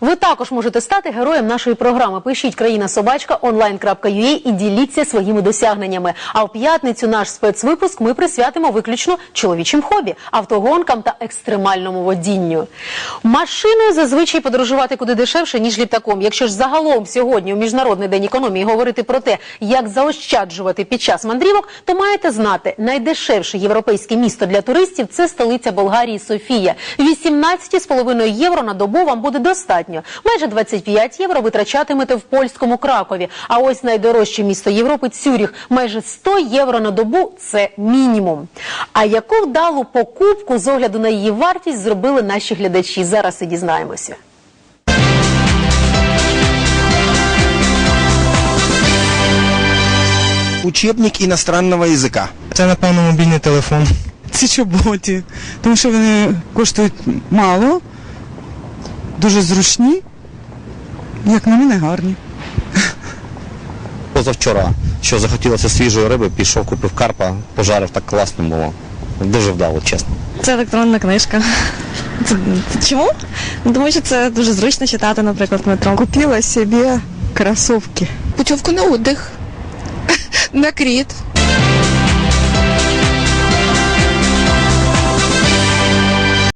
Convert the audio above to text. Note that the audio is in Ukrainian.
Ви також можете стати героєм нашої програми. Пишіть країна собачка онлайн.ua і діліться своїми досягненнями. А в п'ятницю наш спецвипуск ми присвятимо виключно чоловічим хобі, автогонкам та екстремальному водінню. Машиною зазвичай подорожувати куди дешевше ніж літаком. Якщо ж загалом сьогодні у міжнародний день економії говорити про те, як заощаджувати під час мандрівок, то маєте знати, найдешевше європейське місто для туристів це столиця Болгарії Софія. 18,5 євро на добу вам буде достатньо. Майже 25 євро витрачатимете в польському Кракові. А ось найдорожче місто Європи Цюріх. Майже 100 євро на добу це мінімум. А яку вдалу покупку з огляду на її вартість зробили наші глядачі? Зараз і дізнаємося. Учебник иностранного языка. Це, напевно, мобільний телефон. Ці чоботі, тому що вони коштують мало, дуже зручні, як на мене гарні. Позавчора, що захотілося свіжої риби, пішов, купив карпа, пожарив, так класно було. Дуже вдало, чесно. Це електронна книжка. Це, це чому? Ну, Тому що це дуже зручно читати, наприклад, метро. Купила собі кросовки. путевку на отдых, на Крит,